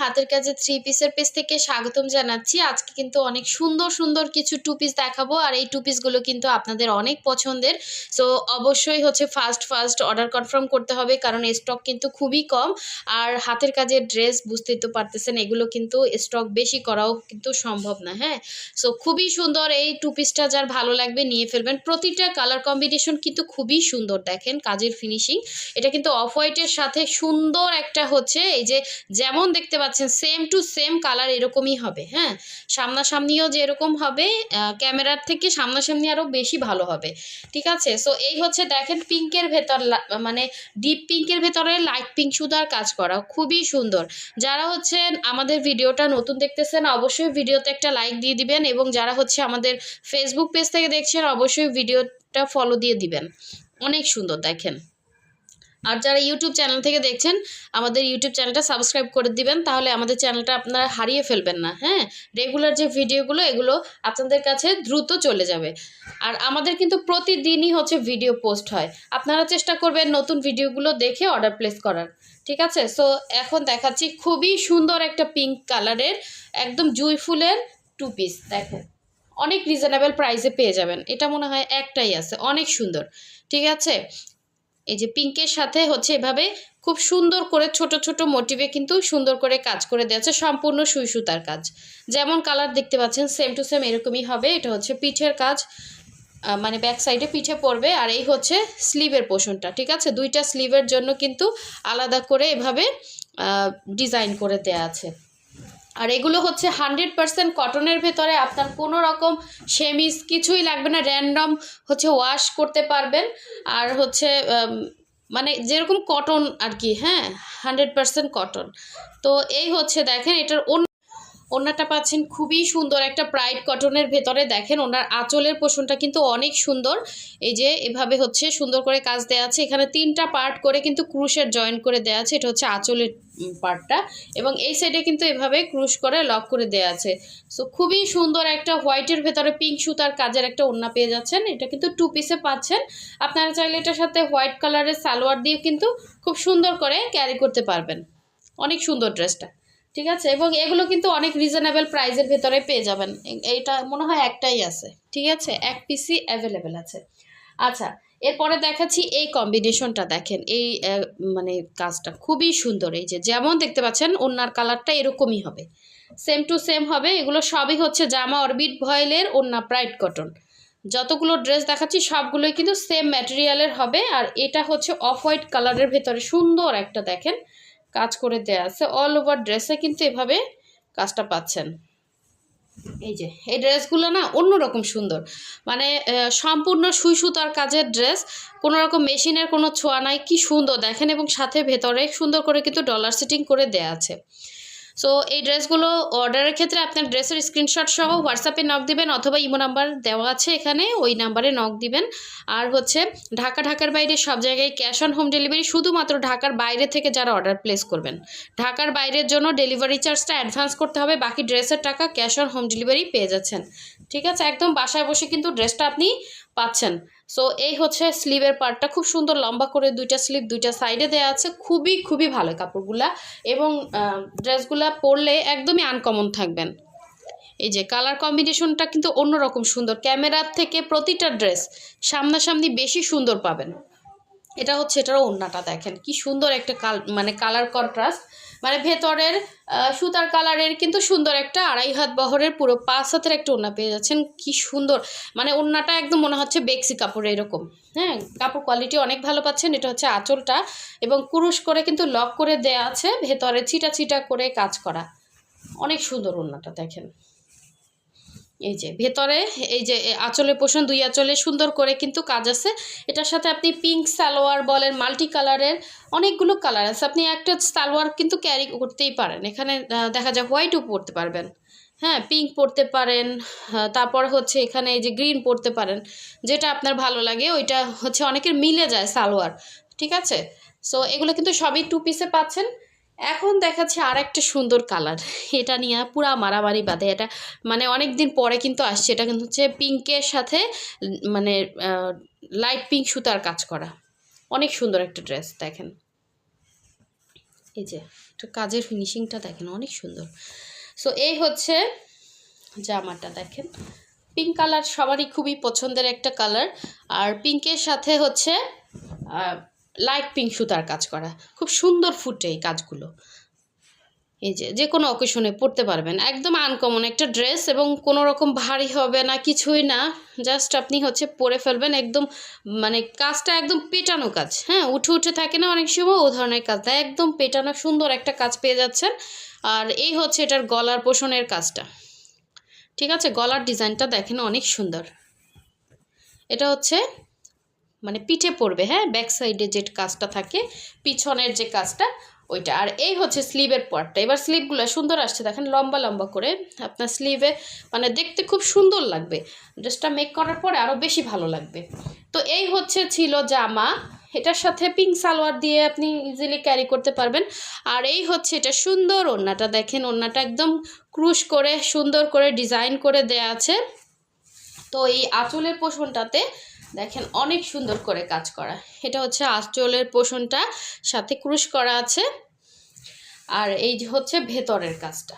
হাতের কাজে থ্রি পিসের পেজ থেকে স্বাগতম জানাচ্ছি। আজকে কিন্তু অনেক সুন্দর সুন্দর কিছু টু পিস দেখাবো, আর এই টু পিসগুলো কিন্তু আপনাদের অনেক পছন্দের। সো অবশ্যই হচ্ছে ফার্স্ট ফার্স্ট অর্ডার কনফার্ম করতে হবে, কারণ স্টক কিন্তু খুবই কম। আর হাতের কাজের ড্রেস বুঝতেই তো পারতেছেন, এগুলো কিন্তু স্টক বেশি করাও কিন্তু সম্ভব না হ্যাঁ? সো খুবই সুন্দর এই টু পিসটা যার ভালো লাগবে নিয়ে ফেলবেন। প্রতিটা কালার কম্বিনেশন কিন্তু খুবই সুন্দর, দেখেন কাজের ফিনিশিং এটা কিন্তু অফ হোয়াইটের সাথে সুন্দর একটা হচ্ছে, এই যে যেমন দেখতে পাচ্ছেন সেম টু সেম কালার এরকমই হবে হ্যাঁ? সামনাসামনিও যে এরকম হবে ক্যামেরার থেকে সামনাসামনি আরও বেশি ভালো হবে, ঠিক আছে? সো এই হচ্ছে দেখেন পিঙ্কের ভেতর মানে ডিপ পিঙ্কের ভেতরে লাইট পিঙ্ক সুতার কাজ করা, খুবই সুন্দর। যারা হচ্ছে আমাদের ভিডিওটা নতুন দেখতেছেন, অবশ্যই ভিডিওতে একটা লাইক দিয়ে দিবেন এবং যারা হচ্ছে আমাদের ফেসবুক পেজ থেকে দেখছেন, অবশ্যই ভিডিওটা ফলো দিয়ে দিবেন। অনেক সুন্দর দেখেন। আর যারা ইউটিউব চ্যানেল থেকে দেখছেন, আমাদের ইউটিউব চ্যানেলটা সাবস্ক্রাইব করে দিবেন, তাহলে আমাদের চ্যানেলটা আপনারা হারিয়ে ফেলবেন না হ্যাঁ? রেগুলার যে ভিডিওগুলো এগুলো আপনাদের কাছে দ্রুত চলে যাবে। আর আমাদের কিন্তু প্রতিদিনই হচ্ছে ভিডিও পোস্ট হয়। আপনারা চেষ্টা করবেন নতুন ভিডিওগুলো দেখে অর্ডার প্লেস করার, ঠিক আছে? সো এখন দেখাচ্ছি খুবই সুন্দর একটা পিঙ্ক কালারের একদম জুই ফুলের টু পিস দেখো। অনেক রিজনেবল প্রাইসে পেয়ে যাবেন। এটা মনে হয় একটাই আছে, অনেক সুন্দর, ঠিক আছে? এই যে পিঙ্কের সাথে হচ্ছে এভাবে খুব সুন্দর করে ছোট ছোট মোটিভে কিন্তু সুন্দর করে কাজ করে দেওয়া সম্পূর্ণ সুই সুতার কাজ। যেমন কালার দেখতে পাচ্ছেন সেম টু সেম এরকমই হবে। এটা হচ্ছে পিঠের কাজ মানে ব্যাক সাইডে পিঠে পড়বে আর এই হচ্ছে স্লিভের পোষণটা, ঠিক আছে? দুইটা স্লিভের জন্য কিন্তু আলাদা করে এভাবে ডিজাইন করে দেয়া আছে। আর এগুলো হচ্ছে হান্ড্রেড পারসেন্ট কটনের ভেতরে আপনার কোনো রকম সেমিস কিছুই লাগবে না র্যান্ডম হচ্ছে ওয়াশ করতে পারবেন। আর হচ্ছে মানে যেরকম কটন আর কি হ্যাঁ হান্ড্রেড পারসেন্ট কটন তো এই হচ্ছে দেখেন, এটার অন্য ওনাটা পাচ্ছেন খুবই সুন্দর। একটা প্রাইড কটনের ভেতরে দেখেন ওনার আঁচলের পোষণটা কিন্তু অনেক সুন্দর। এই যে এভাবে হচ্ছে সুন্দর করে কাজ দেওয়া আছে। এখানে তিনটা পার্ট করে কিন্তু ক্রুশের জয়েন করে দেওয়া আছে। এটা হচ্ছে আঁচলের পার্টটা এবং এই সাইডে কিন্তু এভাবে ক্রুশ করে লক করে দেওয়া আছে। সো খুবই সুন্দর একটা হোয়াইটের ভেতরে পিঙ্ক সুতার কাজের একটা ওড়না পেয়ে যাচ্ছেন। এটা কিন্তু টু পিসে পাচ্ছেন। আপনারা চাইলে এটার সাথে হোয়াইট কালারের সালোয়ার দিয়ে কিন্তু খুব সুন্দর করে ক্যারি করতে পারবেন। অনেক সুন্দর ড্রেসটা ঠিক আছে? এবং এগুলো কিন্তু অনেক রিজনেবল প্রাইজের ভেতরে পেয়ে যাবেন। এইটা মনে হয় একটাই আছে। ঠিক আছে? এক পিসি অ্যাভেলেবেল আছে। আচ্ছা এরপরে দেখাচ্ছি এই কম্বিনেশনটা দেখেন। এই মানে কাজটা খুবই সুন্দর। এই যে যেমন দেখতে পাচ্ছেন ওনার কালারটা এরকমই হবে। সেম টু সেম হবে। এগুলো সবই হচ্ছে জামা অরবিট ভয়েলের ওন্না প্রাইড কটন যতগুলো ড্রেস দেখাচ্ছি, সবগুলোই কিন্তু সেম ম্যাটেরিয়ালের হবে। আর এটা হচ্ছে অফ হোয়াইট কালারের ভেতরে সুন্দর একটা দেখেন। কাজ করে দেয়া আছে। অল ওভার ড্রেসে কিন্তু এভাবে কাজটা পাচ্ছেন। এই যে, এই ড্রেসগুলো না অন্যরকম সুন্দর। মানে সম্পূর্ণ সুই সুতার কাজের ড্রেস কোনো রকম মেশিনের কোনো ছোঁয়া নাই। কি সুন্দর দেখেন এবং সাথে ভেতরে সুন্দর করে কিন্তু ডলার সিটিং করে দেয়া আছে। সো এই ড্রেসগুলো অর্ডারের ক্ষেত্রে আপনার ড্রেসের স্ক্রিনশট সহ হোয়াটসঅ্যাপে নক দিবেন অথবা ইমো নাম্বার দেওয়া আছে এখানে, ওই নাম্বারে নক দিবেন। আর হচ্ছে, ঢাকা, ঢাকার বাইরে সব জায়গায় ক্যাশ অন হোম ডেলিভারি শুধুমাত্র ঢাকার বাইরে থেকে যারা অর্ডার প্লেস করবেন। ঢাকার বাইরের জন্য ডেলিভারি চার্জটা অ্যাডভান্স করতে হবে, বাকি ড্রেসের টাকা ক্যাশ অন হোম ডেলিভারি পেয়ে যাচ্ছেন। ঠিক আছে? একদম বাসায় বসে কিন্তু ড্রেসটা আপনি পাচ্ছেন। সো এই হচ্ছে স্লিভের পার্টটা। খুব সুন্দর লম্বা করে দুইটা স্লিভ দুইটা সাইডে দেওয়া আছে। খুবই খুবই ভালো কাপড়গুলা। এবং ড্রেসগুলা পরলে একদমই আনকমন থাকবেন। এই যে, কালার কম্বিনেশনটা কিন্তু অন্যরকম সুন্দর। ক্যামেরার থেকে প্রতিটা ড্রেস সামনাসামনি বেশি সুন্দর পাবেন। এটা হচ্ছে এটারও ওড়নাটা দেখেন, কি সুন্দর একটা কাল মানে কালার কন্ট্রাস্ট মানে ভেতরের সুতার কালারের কিন্তু সুন্দর একটা আড়াই হাত বহরের পুরো পাঁচ হাতের একটা ওড়না পেয়ে যাচ্ছেন, কি সুন্দর মানে ওড়নাটা একদম মনে হচ্ছে বেক্সি কাপড় এরকম হ্যাঁ কাপড় কোয়ালিটি অনেক ভালো পাচ্ছেন, এটা হচ্ছে আঁচলটা, এবং কুরুশ করে কিন্তু লক করে দেয়া আছে, ভেতরে ছিটা ছিটা করে কাজ করা, অনেক সুন্দর ওড়নাটা দেখেন। এই যে, ভেতরে, এই যে আঁচলে পোষণ, দুই আঁচলে সুন্দর করে কিন্তু কাজ আছে। এটার সাথে আপনি পিঙ্ক সালোয়ার বলেন মাল্টি কালারের অনেকগুলো কালার আছে। আপনি একটা সালোয়ার কিন্তু ক্যারি করতেই পারেন। এখানে দেখা যায় হোয়াইটও পরতে পারবেন। হ্যাঁ পিঙ্ক পরতে পারেন তারপর হচ্ছে এখানে এই যে গ্রিন পরতে পারেন। যেটা আপনার ভালো লাগে, ওইটা হচ্ছে অনেকের মিলে যায় সালোয়ার, ঠিক আছে? সো এগুলো কিন্তু সবই টু পিসে পাচ্ছেন। এখন দেখাচ্ছে আর একটা সুন্দর কালার। এটা নিয়ে পুরা মারামারি বাঁধে। এটা মানে অনেক দিন পরে কিন্তু আসছে। এটা কিন্তু হচ্ছে পিঙ্কের সাথে মানে লাইট পিঙ্ক সুতার কাজ করা। অনেক সুন্দর একটা ড্রেস দেখেন। এই যে, একটু কাজের ফিনিশিংটা দেখেন, অনেক সুন্দর। সো এই হচ্ছে জামাটা, দেখেন। পিঙ্ক কালার সবারই খুবই পছন্দের একটা কালার আর পিঙ্কের সাথে হচ্ছে লাইট পিঙ্ক সুতার কাজ করা। খুব সুন্দর ফুটে এই কাজগুলো। এই যে যে কোনো অকেশনে পরতে পারবেন। একদম আনকমন একটা ড্রেস এবং কোনো রকম ভারী হবে না, কিছুই না। জাস্ট আপনি হচ্ছে পরে ফেলবেন একদম মানে কাজটা একদম পেটানো কাজ। হ্যাঁ উঠে উঠে থাকে না অনেক সময়, ও ধরনের কাজটা একদম পেটানো, সুন্দর একটা কাজ পেয়ে যাচ্ছেন। আর এই হচ্ছে এটার গলার পোষণের কাজটা। ঠিক আছে? গলার ডিজাইনটা দেখেন অনেক সুন্দর। এটা হচ্ছে মানে পিঠে পড়বে হ্যাঁ? ব্যাক সাইডে যে কাজটা থাকে, পিছনের যে কাজটা, ওইটা। আর এই হচ্ছে স্লিভের পার্টটা এবার স্লিভগুলো সুন্দর আসছে, দেখেন, লম্বা লম্বা করে। আপনার স্লিভে মানে দেখতে খুব সুন্দর লাগবে। ড্রেসটা মেক করার পরে আরও বেশি ভালো লাগবে। তো এই হচ্ছে ছিল জামা। এটার সাথে পিঙ্ক সালোয়ার দিয়ে আপনি ইজিলি ক্যারি করতে পারবেন। আর এই হচ্ছে এটা সুন্দর ওড়নাটা। দেখেন, ওড়নাটা একদম ক্রুশ করে, সুন্দর করে ডিজাইন করে দেয়া আছে। তো এই আঁচলের পোষণটাতে দেখেন, অনেক সুন্দর করে কাজ করা। এটা হচ্ছে আঁচলের পোষণটা, সাথে ক্রুশ করা আছে। আর এই যে হচ্ছে ভেতরের কাজটা।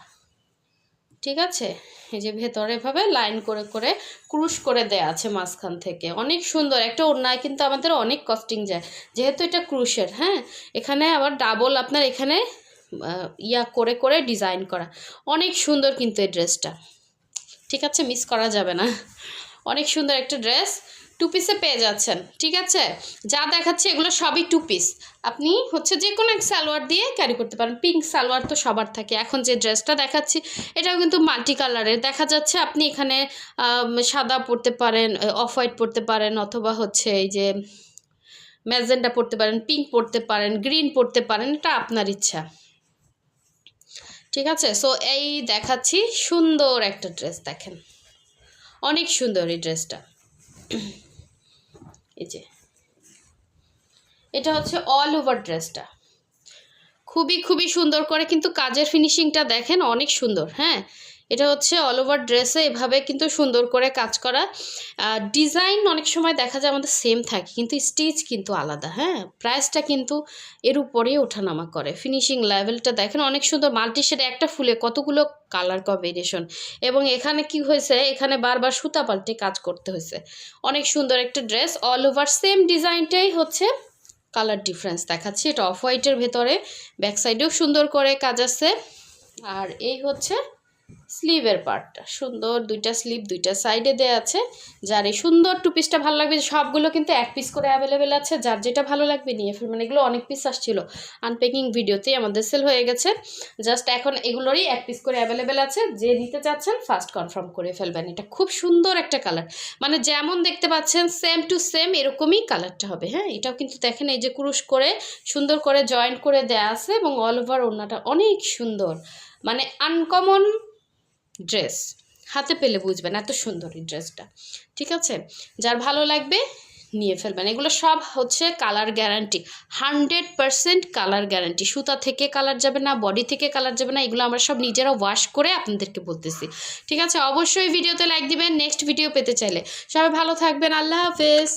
ঠিক আছে? এই যে ভেতরে ভাবে লাইন করে করে ক্রুশ করে দেয়া আছে মাঝখান থেকে। অনেক সুন্দর। একটা ওড়নায় কিন্তু আমাদের অনেক কস্টিং যায়। যেহেতু এটা ক্রুশের হ্যাঁ? এখানে আবার ডাবল আপনার এখানে ইয়া করে করে ডিজাইন করা। অনেক সুন্দর কিন্তু এই ড্রেসটা। ঠিক আছে? মিস করা যাবে না। অনেক সুন্দর একটা ড্রেস। টু পিসে পেয়ে যাচ্ছেন, ঠিক আছে? যা দেখাচ্ছে এগুলো সবই টু পিস আপনি হচ্ছে যে কোনো এক সালোয়ার দিয়ে ক্যারি করতে পারেন। পিঙ্ক সালোয়ার তো সবার থাকে। এখন যে ড্রেসটা দেখাচ্ছি, এটাও কিন্তু মাল্টি কালারের দেখা যাচ্ছে আপনি এখানে সাদা পরতে পারেন অফ হোয়াইট পরতে পারেন, অথবা হচ্ছে এই যে ম্যাজেন্ডা পরতে পারেন পিঙ্ক পরতে পারেন গ্রিন পরতে পারেন, এটা আপনার ইচ্ছা। ঠিক আছে? সো এই দেখাচ্ছি সুন্দর একটা ড্রেস দেখেন। অনেক সুন্দর এই ড্রেসটা এই যে। এটা হচ্ছে অল ওভার ড্রেসটা খুবই খুবই সুন্দর করে কিন্তু কাজের ফিনিশিংটা দেখেন, অনেক সুন্দর হ্যাঁ? এটা হচ্ছে অল ওভার ড্রেসে এভাবে কিন্তু সুন্দর করে কাজ করা। ডিজাইন অনেক সময় দেখা যায় আমাদের সেম থাকে, কিন্তু স্টিচ কিন্তু আলাদা হ্যাঁ? প্রাইসটা কিন্তু এর উপরেই ওঠানামা করে। ফিনিশিং লেভেলটা দেখেন, অনেক সুন্দর মাল্টি শেডে একটা ফুলে কতগুলো কালার কম্বিনেশন এবং এখানে কি হয়েছে, এখানে বারবার সুতা পাল্টে কাজ করতে হয়েছে। অনেক সুন্দর একটা ড্রেস অল ওভার সেম ডিজাইনটাই হচ্ছে কালার ডিফারেন্স দেখাচ্ছি। এটা অফ হোয়াইটের ভেতরে ব্যাক সাইডেও সুন্দর করে কাজ আছে। আর এই হচ্ছে স্লিভের পার্টটা। সুন্দর দুইটা স্লিভ দুইটা সাইডে দেওয়া আছে। যার এই সুন্দর টু পিসটা ভালো লাগবে, সবগুলো কিন্তু এক পিস করে অ্যাভেলেবেল আছে। যার যেটা ভালো লাগবে নিয়ে ফেলবেন। এগুলো অনেক পিস আসছিল। আনপ্যাকিং ভিডিওতেই আমাদের সেল হয়ে গেছে। জাস্ট এখন এগুলোরই এক পিস করে অ্যাভেলেবেল আছে। যে নিতে চাচ্ছেন ফার্স্ট কনফার্ম করে ফেলবেন। এটা খুব সুন্দর একটা কালার মানে যেমন দেখতে পাচ্ছেন সেম টু সেম এরকমই কালারটা হবে। হ্যাঁ এটাও কিন্তু দেখেন এই যে ক্রুশ করে, সুন্দর করে জয়েন্ট করে দেয়া আছে এবং অল ওভার ওড়নাটা অনেক সুন্দর। মানে আনকমন ড্রেস হাতে পেলে বুঝবেন এত সুন্দর এই ড্রেসটা ঠিক আছে? যার ভালো লাগবে, নিয়ে ফেলবেন। এগুলো সব হচ্ছে colour guarantee hundred percent colour guarantee সুতা থেকে কালার যাবে না বডি থেকে কালার যাবে না, এগুলো আমরা সব নিজেরা ওয়াশ করে আপনাদেরকে বলতেছি। ঠিক আছে? অবশ্যই ভিডিওতে লাইক দিবেন। নেক্সট ভিডিও পেতে চাইলে। সবাই ভালো থাকবেন। আল্লাহ হাফেজ।